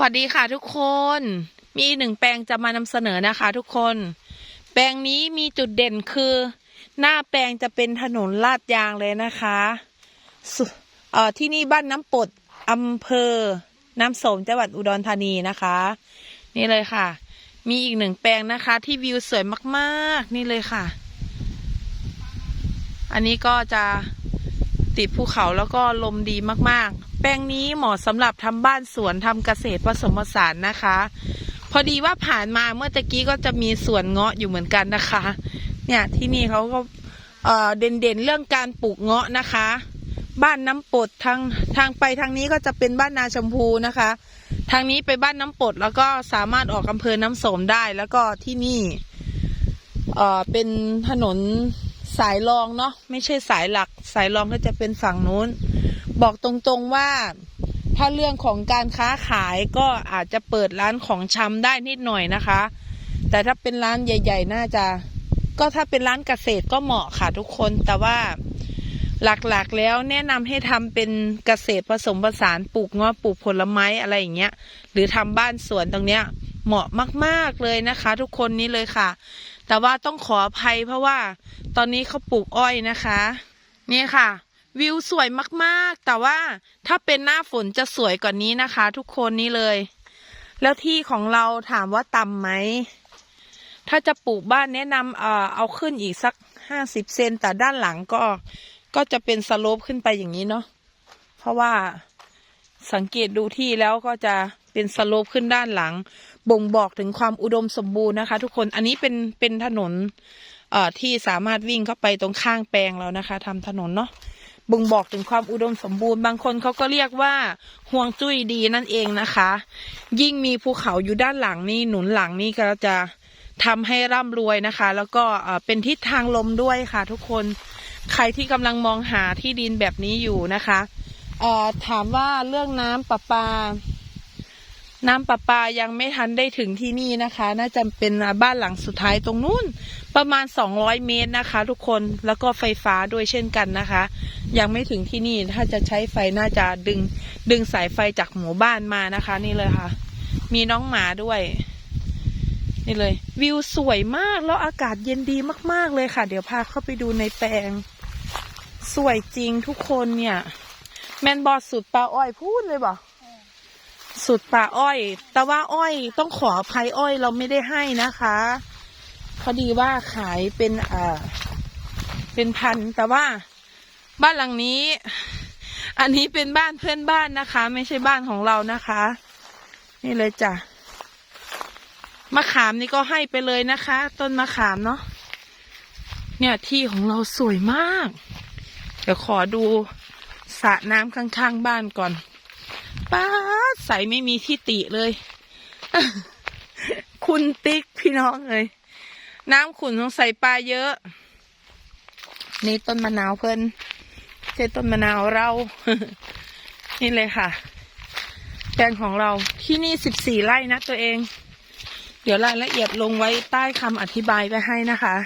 วัสดีค่ะทุกคน มีหนึ่งแปลงจะมานำเสนอนะคะ ทุกคน แปลงนี้มีจุดเด่นคือ หน้าแปลงจะเป็นถนนลาดยางเลยนะคะเอ่อที่นี่บ้านน้ำปดอำเภอ น้ำสมจังหวัดอุดรธานีนะคะ นี่เลยค่ะ มีอีกหนึ่งแปลงนะคะ ที่วิวสวยมากๆ นี่เลยค่ะ อันนี้ก็จะติดภูเขาแล้วก็ลมดีมากๆ แปลงนี้เหมาะสำหรับทำบ้านสวนทำเกษตรผสมผสานนะคะ พอดีว่าผ่านมาเมื่อตะกี้ก็จะมีสวนเงาะอยู่เหมือนกันนะคะ เนี่ยที่นี่เขาก็เอ่อเด่นๆเรื่องการปลูกเงาะนะคะ บ้านน้ำปดทางทางไปทางนี้ก็จะเป็นบ้านนาชมพูนะคะ ทางนี้ไปบ้านน้ำปดแล้วก็สามารถออกอำเภอน้ำสมได้แล้วก็ที่นี่เอ่อเป็นถนนสายรองเนาะไม่ใช่สายหลักสายรองก็จะเป็นฝั่งนู้น บอกตรงๆว่า ถ้าเรื่องของการค้าขายก็อาจจะเปิดร้านของชำได้นิดหน่อยนะคะ แต่ถ้าเป็นร้านใหญ่ ๆ น่าจะ ก็ถ้าเป็นร้านเกษตรก็เหมาะค่ะทุกคนแต่ว่าหลักๆ แล้วแนะนำให้ทำเป็นเกษตรผสมผสานปลูกงาปลูกผลไม้อะไรอย่างเงี้ย หรือทำบ้านสวนตรงเนี้ย เหมาะมากๆเลยนะคะ ทุกคนนี่เลยค่ะ แต่ว่าต้องขออภัยเพราะว่า ตอนนี้เขาปลูกอ้อยนะคะ นี่ค่ะ วิวสวยมากๆ แต่ว่าถ้าเป็นหน้าฝนจะสวยกว่านี้นะคะ ทุกคนนี่เลย แล้วที่ของเราถามว่าต่ำไหม ถ้าจะปลูกบ้านแนะนำเอ่อเอาขึ้นอีกสักห้าสิบเซนแต่ด้านหลังก็ก็จะเป็นสโลปขึ้นไปอย่างนี้เนาะเพราะว่าสังเกตดูที่แล้วก็จะเป็นสโลปขึ้นด้านหลัง บ่งบอกถึงความอุดมสมบูรณ์นะคะ ทุกคนอันนี้เป็นเป็นถนนเอ่อที่สามารถวิ่งเข้าไปตรงข้างแปลงเรานะคะทำถนนเนาะ บ่งบอกถึงความอุดมสมบูรณ์ บางคนเขาก็เรียกว่าห่วงจุ้ยดีนั่นเองนะคะ ยิ่งมีภูเขาอยู่ด้านหลังนี่หนุนหลังนี่ก็จะทำให้ร่ำรวยนะคะ แล้วก็เป็นทิศทางลมด้วยค่ะ ทุกคนใครที่กำลังมองหาที่ดินแบบนี้อยู่นะคะถามว่าเรื่องน้ำประปา น้ำประปายังไม่ทันได้ถึงที่นี่นะคะ น่าจะเป็นบ้านหลังสุดท้ายตรงนู้น ประมาณ 200 เมตรนะคะ ทุกคนแล้วก็ไฟฟ้าด้วยเช่นกันนะคะ ยังไม่ถึงที่นี่ถ้าจะใช้ไฟน่าจะดึงดึงสายไฟจากหมู่บ้านมานะคะ นี่เลยค่ะ มีน้องหมาด้วย นี่เลย วิวสวยมากแล้วอากาศเย็นดีมากๆเลยค่ะ เดี๋ยวพาเข้าไปดูในแปลง สวยจริงทุกคนเนี่ย แมนบอสสุดปลาอ้อยพูดเลยบอก สุดป่าอ้อย แต่ว่าอ้อยต้องขออภัยอ้อยเราไม่ได้ให้นะคะพอดีว่าขายเป็นเอ่อเป็นพัน แต่ว่าบ้านหลังนี้ อันนี้เป็นบ้านเพื่อนบ้านนะคะ ไม่ใช่บ้านของเรานะคะ นี่เลยจ้ะมะขามนี่ก็ให้ไปเลยนะคะ ต้นมะขามเนาะเนี่ยที่ของเราสวยมาก เดี๋ยวขอดูสระน้ำข้างๆบ้านก่อน ป้าใสไม่มีที่ติเลย คุณติ๊กพี่น้องเลย น้ำขุ่นต้องใส่ปลาเยอะ นี่ต้นมะนาวเพิ่นใช่ต้นมะนาวเรา นี่เลยค่ะแปลงของเราที่นี่สิบสี่ไร่นะตัวเอง เดี๋ยวรายละเอียดลงไว้ใต้คำอธิบายไปให้นะคะ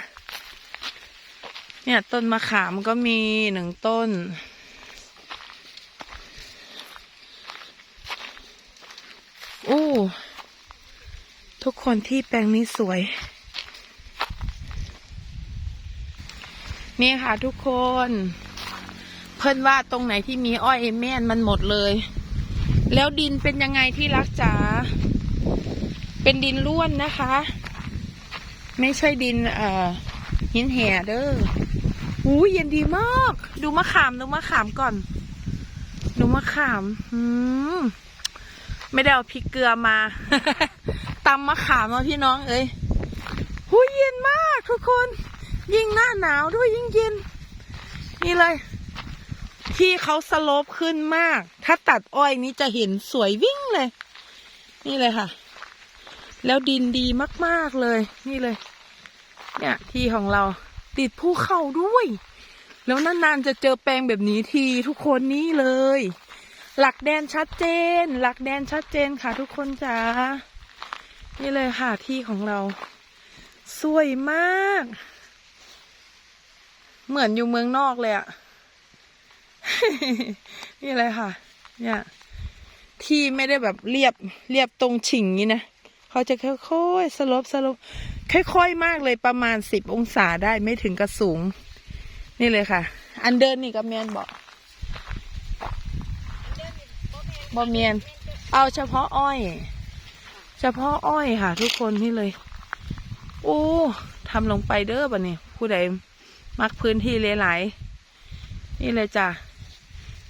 เนี่ยต้นมะขามก็มีหนึ่งต้น อู้ ทุกคนที่แปลงนี้สวย นี่ค่ะทุกคน เพิ่นว่าตรงไหนที่มีอ้อยแม่นมันหมดเลย แล้วดินเป็นยังไงที่รักจ๋าเป็นดินร่วนนะคะ ไม่ใช่ดินเอ่อหินแห่เด้ออู้เย็นดีมาก ดูมะขามดูมะขามก่อน ดูมะขาม อืมไม่ได้เอาพริกเกลือมา ตำมะขามมาพี่น้องเอ้ยหูยเย็นมากทุกคน ยิ่งหน้าหนาวด้วยยิ่งเย็น นี่เลย ที่เขาสโลปขึ้นมาก ถ้าตัดอ้อยนี้จะเห็นสวยวิ่งเลย นี่เลยค่ะ แล้วดินดีมากๆเลย นี่เลย เนี่ย ที่ของเราติดภูเขาด้วย แล้วนานๆจะเจอแปลงแบบนี้ทีทุกคนนี่เลย หลักแดนชัดเจน หลักแดนชัดเจนค่ะทุกคนจ๋า นี่เลยค่ะที่ของเรา สวยมาก เหมือนอยู่เมืองนอกเลยอะนี่เลยค่ะ เนี่ย ที่ไม่ได้แบบเรียบเรียบตรงฉิงนี้นะเขาจะค่อยๆสลบสลบค่อยๆมากเลยประมาณสิบองศาได้ไม่ถึงกระสูง นี่เลยค่ะ อันเดินนี่กับแมนบอกบอเมียน เอาเฉพาะอ้อย เฉพาะอ้อยค่ะ ทุกคนนี่เลย โอ้ทำลงไปเด้อบ่เนี่ยผู้ใดมักพื้นที่หลายๆนี่เลยจ้ะ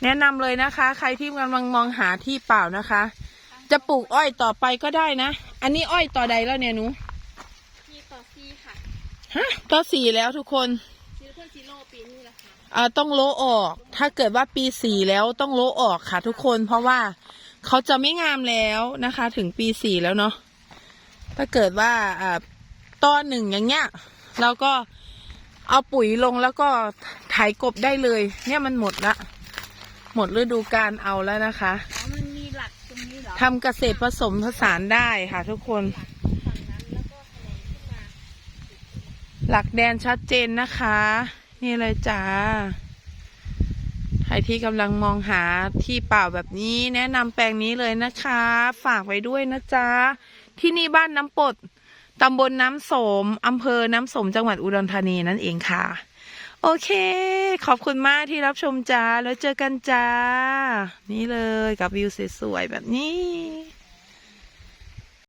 แนะนำเลยนะคะ ใครที่กำลังมองหาที่เปล่านะคะ จะปลูกอ้อยต่อไปก็ได้นะ อันนี้อ้อยต่อใดแล้วเนี่ยหนูที่ต่อซี่ค่ะฮะต่อสี่แล้วทุกคนซื้อเพื่อนซีโร่ปีนี้แหละค่ะอ่าต้องโละออก ถ้าเกิดว่าปีสี่แล้วต้องโละออกค่ะ ทุกคนเพราะว่า เขาจะไม่งามแล้วนะคะ ถึงปีสี่แล้วเนาะถ้าเกิดว่าอ่าตอนหนึ่งอย่างเงี้ยเราก็เอาปุ๋ยลงแล้วก็ไถกบได้เลย เนี่ยมันหมดละหมดฤดูการเอาแล้วนะคะอ๋อมันมีหลักตรงนี้เหรอทำเกษตรผสมผสานได้ค่ะ ทุกคน ฝั่งนั้นแล้วก็แถลงขึ้นมา หลักแดนชัดเจนนะคะ นี่เลยจ้า ใครที่กำลังมองหาที่เปล่าแบบนี้ แนะนำแปลงนี้เลยนะคะ ฝากไว้ด้วยนะจ๊ะ ที่นี่บ้านน้ำปดตำบลน้ำสมอำเภอน้ำสมจังหวัดอุดรธานีนั่นเองค่ะ โอเค ขอบคุณมากที่รับชมจ้า แล้วเจอกันจ้า นี่เลยกับวิวสวยๆแบบนี้